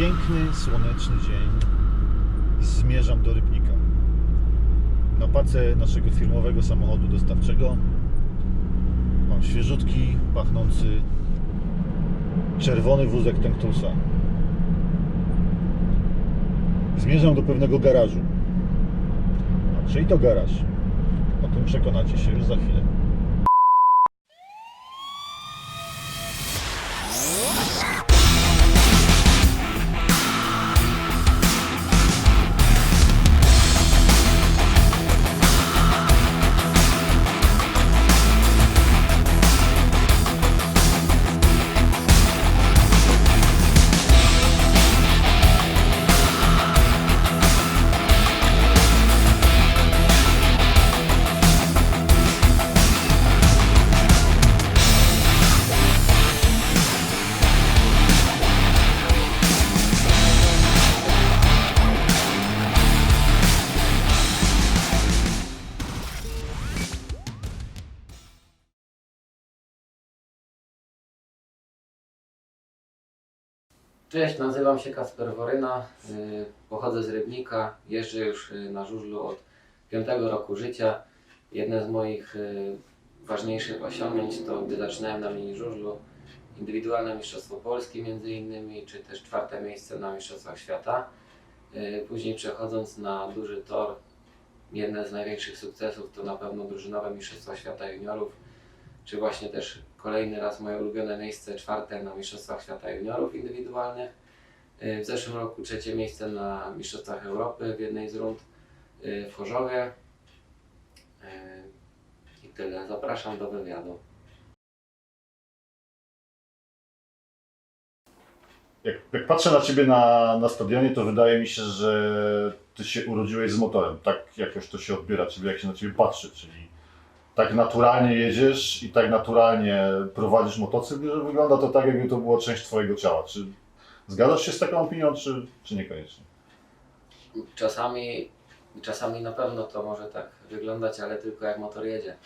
piękny, słoneczny dzień. Zmierzam do Rybnika. Na pace naszego firmowego samochodu dostawczego mam świeżutki, pachnący czerwony wózek Tenktusa. Zmierzam do pewnego garażu. A czyj to garaż? O tym przekonacie się już za chwilę. Cześć, nazywam się Kasper Woryna, y, pochodzę z Rybnika, jeżdżę już y, na żużlu od piątego roku życia. Jedne z moich y, ważniejszych osiągnięć to gdy zaczynałem na mini żużlu, indywidualne Mistrzostwo Polski między innymi, czy też czwarte miejsce na Mistrzostwach Świata. Później przechodząc na duży tor, jedne z największych sukcesów to na pewno drużynowe Mistrzostwa Świata Juniorów, czy właśnie też kolejny raz moje ulubione miejsce, czwarte na Mistrzostwach Świata Juniorów indywidualnych. Y, W zeszłym roku trzecie miejsce na Mistrzostwach Europy w jednej z rund y, w Chorzowie. Y, I tyle. Zapraszam do wywiadu. Jak, jak patrzę na Ciebie na, na stadionie, to wydaje mi się, że Ty się urodziłeś z motorem. Tak jakoś to się odbiera, czyli jak się na Ciebie patrzy, czyli tak naturalnie jedziesz i tak naturalnie prowadzisz motocykl, że wygląda to tak, jakby to była część Twojego ciała. Czy zgadzasz się z taką opinią, czy, czy niekoniecznie? Czasami, czasami na pewno to może tak wyglądać, ale tylko jak motor jedzie.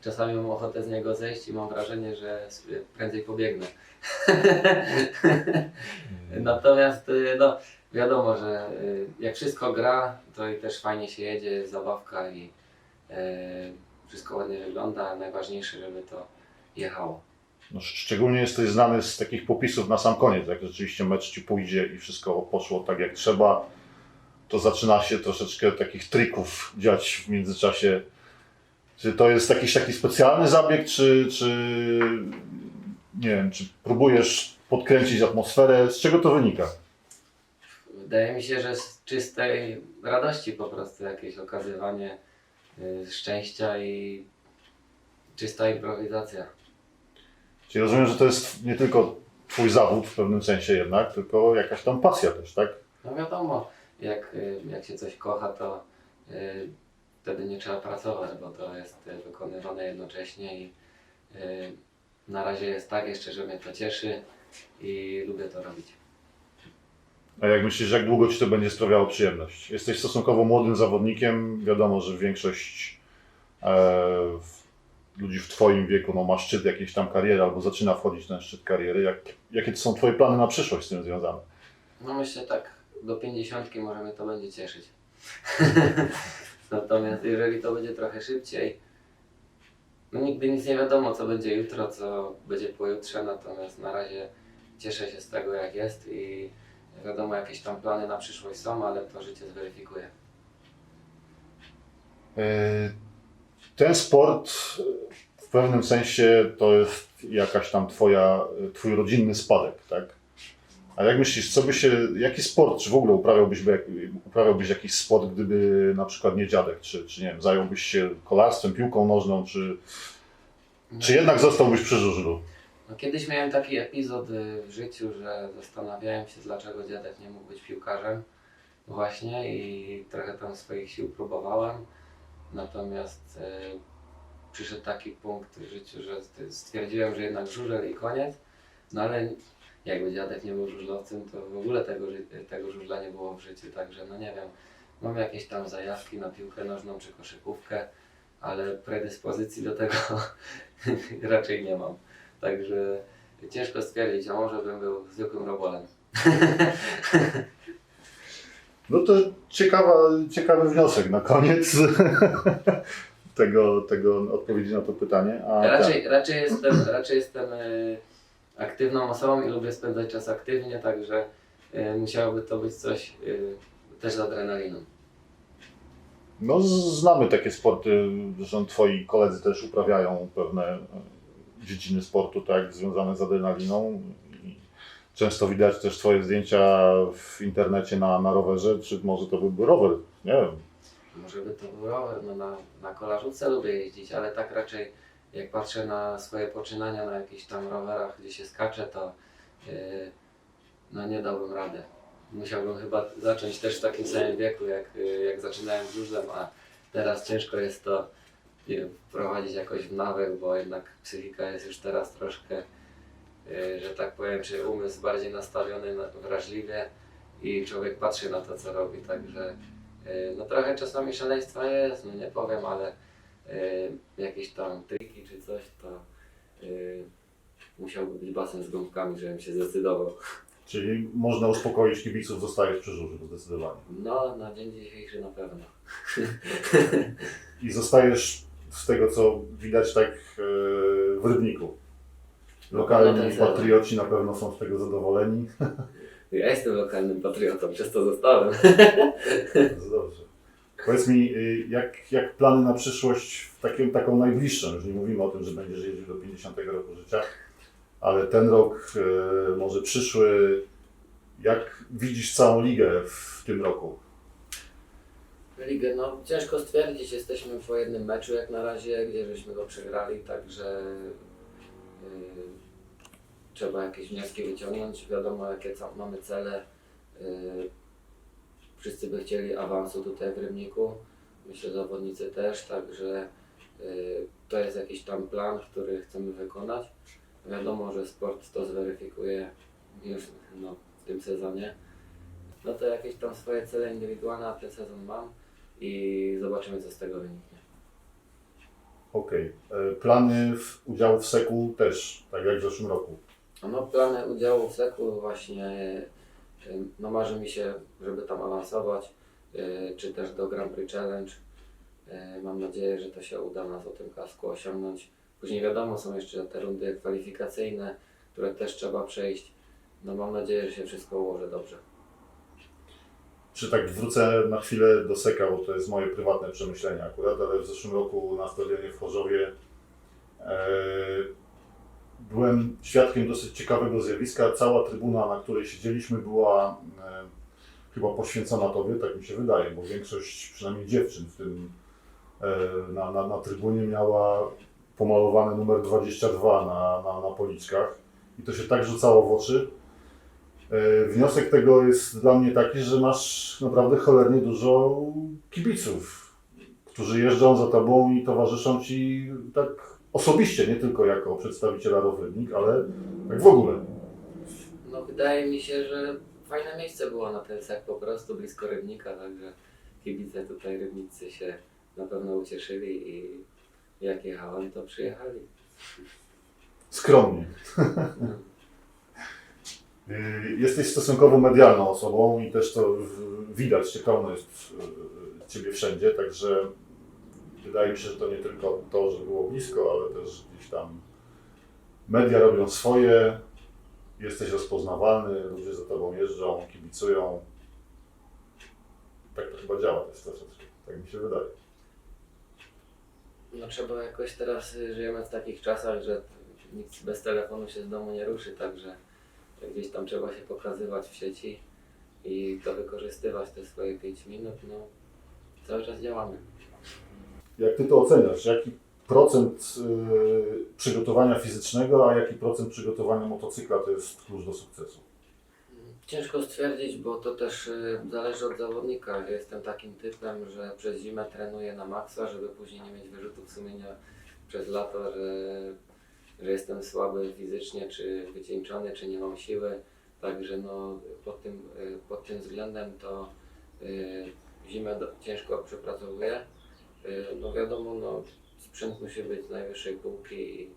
Czasami mam ochotę z niego zejść i mam wrażenie, że prędzej pobiegnę. Natomiast y, no, wiadomo, że y, jak wszystko gra, to i też fajnie się jedzie, jest zabawka i y, wszystko ładnie wygląda, a najważniejsze, żeby to jechało. No, sz- szczególnie jesteś znany z takich popisów na sam koniec, jak rzeczywiście mecz Ci pójdzie i wszystko poszło tak jak trzeba, to zaczyna się troszeczkę takich trików dziać w międzyczasie. Czy to jest jakiś taki specjalny zabieg, czy, czy nie wiem, czy próbujesz podkręcić atmosferę? Z czego to wynika? Wydaje mi się, że z czystej radości po prostu jakieś okazywanie y, szczęścia i czysta improwizacja. Czyli rozumiem, że to jest nie tylko Twój zawód w pewnym sensie jednak, tylko jakaś tam pasja też, tak? No wiadomo, jak, y, jak się coś kocha, to y, wtedy nie trzeba pracować, bo to jest y, wykonywane jednocześnie i y, na razie jest tak jeszcze, że mnie to cieszy i lubię to robić. A jak myślisz, jak długo Ci to będzie sprawiało przyjemność? Jesteś stosunkowo młodym zawodnikiem. Wiadomo, że większość e, ludzi w Twoim wieku no, ma szczyt jakiejś tam kariery albo zaczyna wchodzić na szczyt kariery. Jak, jakie są Twoje plany na przyszłość z tym związane? No myślę tak do 50 może to będzie cieszyć. Natomiast jeżeli to będzie trochę szybciej, no nigdy nic nie wiadomo co będzie jutro, co będzie pojutrze, natomiast na razie cieszę się z tego jak jest i wiadomo jakieś tam plany na przyszłość są, ale to życie zweryfikuje. E, ten sport w pewnym sensie to jest jakaś tam twoja, Twój rodzinny spadek, tak? A jak myślisz, co by się, jaki sport, czy w ogóle uprawiałbyś, uprawiałbyś jakiś sport, gdyby na przykład nie dziadek, czy, czy nie wiem, zająłbyś się kolarstwem, piłką nożną, czy, czy jednak zostałbyś przy żużlu? No, kiedyś miałem taki epizod y, w życiu, że zastanawiałem się, dlaczego dziadek nie mógł być piłkarzem. Właśnie i trochę tam swoich sił próbowałem. Natomiast y, przyszedł taki punkt w życiu, że st- stwierdziłem, że jednak żużel i koniec. No ale jakby dziadek nie był żużlowcem, to w ogóle tego, tego żużla nie było w życiu. Także no nie wiem, mam jakieś tam zajawki na piłkę nożną czy koszykówkę, ale predyspozycji do tego raczej nie mam. Także ciężko stwierdzić, a może bym był zwykłym robolem. No to ciekawa, ciekawy wniosek na koniec tego, tego odpowiedzi na to pytanie. A Raczej, raczej jestem, raczej jestem e, aktywną osobą i lubię spędzać czas aktywnie, także e, musiałoby to być coś e, też z adrenaliną. No, znamy takie sporty, zresztą twoi koledzy też uprawiają pewne dziedziny sportu, tak, związane z adrenaliną. Często widać też twoje zdjęcia w internecie na, na rowerze, czy może to byłby rower, nie wiem. Może by to był rower, no na, na kolażówce lubię jeździć, ale tak raczej jak patrzę na swoje poczynania na jakichś tam rowerach, gdzie się skacze, to yy, no nie dałbym rady. Musiałbym chyba zacząć też w takim samym wieku, jak, yy, jak zaczynałem z żużlem, a teraz ciężko jest to wprowadzić jakoś w nawyk, bo jednak psychika jest już teraz troszkę, yy, że tak powiem, czy umysł bardziej nastawiony na, wrażliwie i człowiek patrzy na to, co robi, także Yy, No trochę czasami szaleństwa jest, no nie powiem, ale jakieś tam triki czy coś, to musiałby być basen z gąbkami, żebym się zdecydował. Czyli można uspokoić kibiców, zostajesz przy żużlu zdecydowanie. No, na dzień dzisiejszy na pewno. I zostajesz z tego, co widać, tak e, w Rybniku. No, Lokalni ten sezon. patrioci na pewno są z tego zadowoleni. Ja jestem lokalnym patriotą, przez to zostałem. Dobrze. Powiedz mi, y, jak, jak plany na przyszłość, takim, taką najbliższą, już nie mówimy o tym, że będziesz jeździł do 50 roku życia, ale ten rok, y, może przyszły, jak widzisz całą ligę w tym roku? Ligę, no ciężko stwierdzić, jesteśmy po jednym meczu jak na razie, gdzie żeśmy go przegrali, także yy, trzeba jakieś wnioski wyciągnąć. Wiadomo jakie mamy cele. Yy, wszyscy by chcieli awansu tutaj w Rybniku, myślę zawodnicy też, także yy, to jest jakiś tam plan, który chcemy wykonać. Wiadomo, że sport to zweryfikuje już no, w tym sezonie. No to jakieś tam swoje cele indywidualne na ten sezon mam i zobaczymy co z tego wyniknie. Okej. Y, Plany w, udziału w SEKU też, tak jak w zeszłym roku. No plany udziału w SEKU właśnie, y, no marzy mi się, żeby tam awansować, y, czy też do Grand Prix Challenge. Mam nadzieję, że to się uda nas o tym kasku osiągnąć. Później wiadomo, są jeszcze te rundy kwalifikacyjne, które też trzeba przejść. No mam nadzieję, że się wszystko ułoży dobrze. Czy tak wrócę na chwilę do Seka, bo to jest moje prywatne przemyślenie akurat, ale w zeszłym roku na stadionie w Chorzowie e, byłem świadkiem dosyć ciekawego zjawiska. Cała trybuna, na której siedzieliśmy, była e, chyba poświęcona Tobie, tak mi się wydaje, bo większość, przynajmniej dziewczyn w tym e, na, na, na trybunie miała pomalowany numer 22 na, na, na policzkach i to się tak rzucało w oczy. E, Wniosek tego jest dla mnie taki, że masz naprawdę cholernie dużo kibiców, którzy jeżdżą za tobą i towarzyszą ci tak osobiście, nie tylko jako przedstawiciela Rowrybnik, ale tak w ogóle. No wydaje mi się, że fajne miejsce było na sek po prostu blisko Rybnika, także kibice tutaj Rybnicy się na pewno ucieszyli i jak jechałem to przyjechali. Skromnie. Y, Jesteś stosunkowo medialną osobą i też to widać, pełno jest y, Ciebie wszędzie, także wydaje mi się, że to nie tylko to, że było blisko, ale też gdzieś tam media robią swoje, jesteś rozpoznawalny, ludzie za Tobą jeżdżą, kibicują. Tak to chyba działa też troszeczkę, tak mi się wydaje. No trzeba jakoś teraz y, żyjemy w takich czasach, że nikt bez telefonu się z domu nie ruszy, także gdzieś tam trzeba się pokazywać w sieci i to wykorzystywać te swoje 5 minut, no cały czas działamy. Jak Ty to oceniasz? Jaki procent y, przygotowania fizycznego, a jaki procent przygotowania motocykla to jest klucz do sukcesu? Ciężko stwierdzić, bo to też y, zależy od zawodnika. Ja jestem takim typem, że przez zimę trenuję na maksa, żeby później nie mieć wyrzutów sumienia przez lato, że, że jestem słaby fizycznie, czy wycieńczony, czy nie mam siły. Także no, pod, tym, y, pod tym względem to y, zimę do, ciężko przepracowuję. Y, no wiadomo, no, sprzęt musi być najwyższej półki i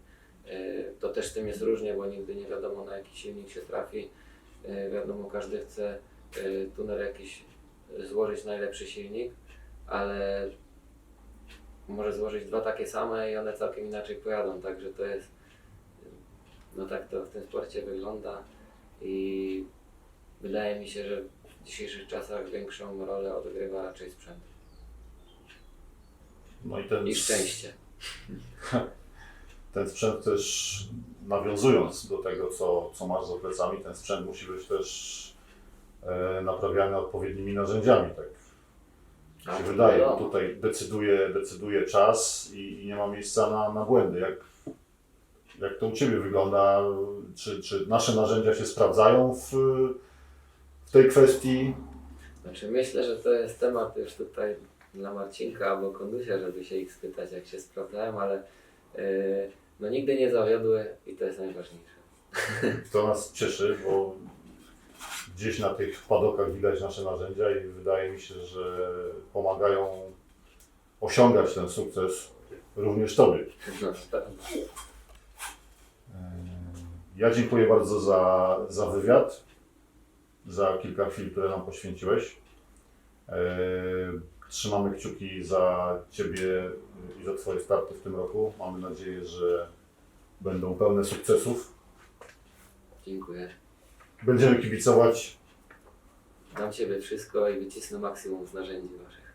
y, to też z tym jest różnie, bo nigdy nie wiadomo na jaki silnik się trafi. Y, Wiadomo, każdy chce y, jakiś złożyć najlepszy silnik, ale może złożyć dwa takie same i one całkiem inaczej pojadą, także to jest, no tak to w tym sporcie wygląda i wydaje mi się, że w dzisiejszych czasach większą rolę odgrywa raczej sprzęt No i ten, i szczęście. ten sprzęt też nawiązując do tego, co, co masz za plecami, ten sprzęt musi być też e, naprawiany odpowiednimi narzędziami, tak A, się to wydaje. wiadomo. Tutaj decyduje, decyduje czas i, i nie ma miejsca na, na błędy. Jak, jak to u Ciebie wygląda? Czy, czy nasze narzędzia się sprawdzają w, w tej kwestii? Znaczy myślę, że to jest temat już tutaj dla Marcinka albo Kondusia, żeby się ich spytać, jak się sprawdzają, ale yy, no nigdy nie zawiodły i to jest najważniejsze. To nas cieszy, bo gdzieś na tych padokach widać nasze narzędzia i wydaje mi się, że pomagają osiągać ten sukces również Tobie. Ja dziękuję bardzo za, za wywiad, za kilka chwil, które nam poświęciłeś. E, Trzymamy kciuki za Ciebie i za Twoje starty w tym roku. Mamy nadzieję, że będą pełne sukcesów. dziękuję. Będziemy kibicować. Dam Ciebie wszystko i wycisnę maksimum z narzędzi Waszych.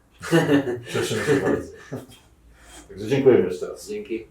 Cieszymy się bardzo. Także dziękujemy jeszcze raz. Dzięki.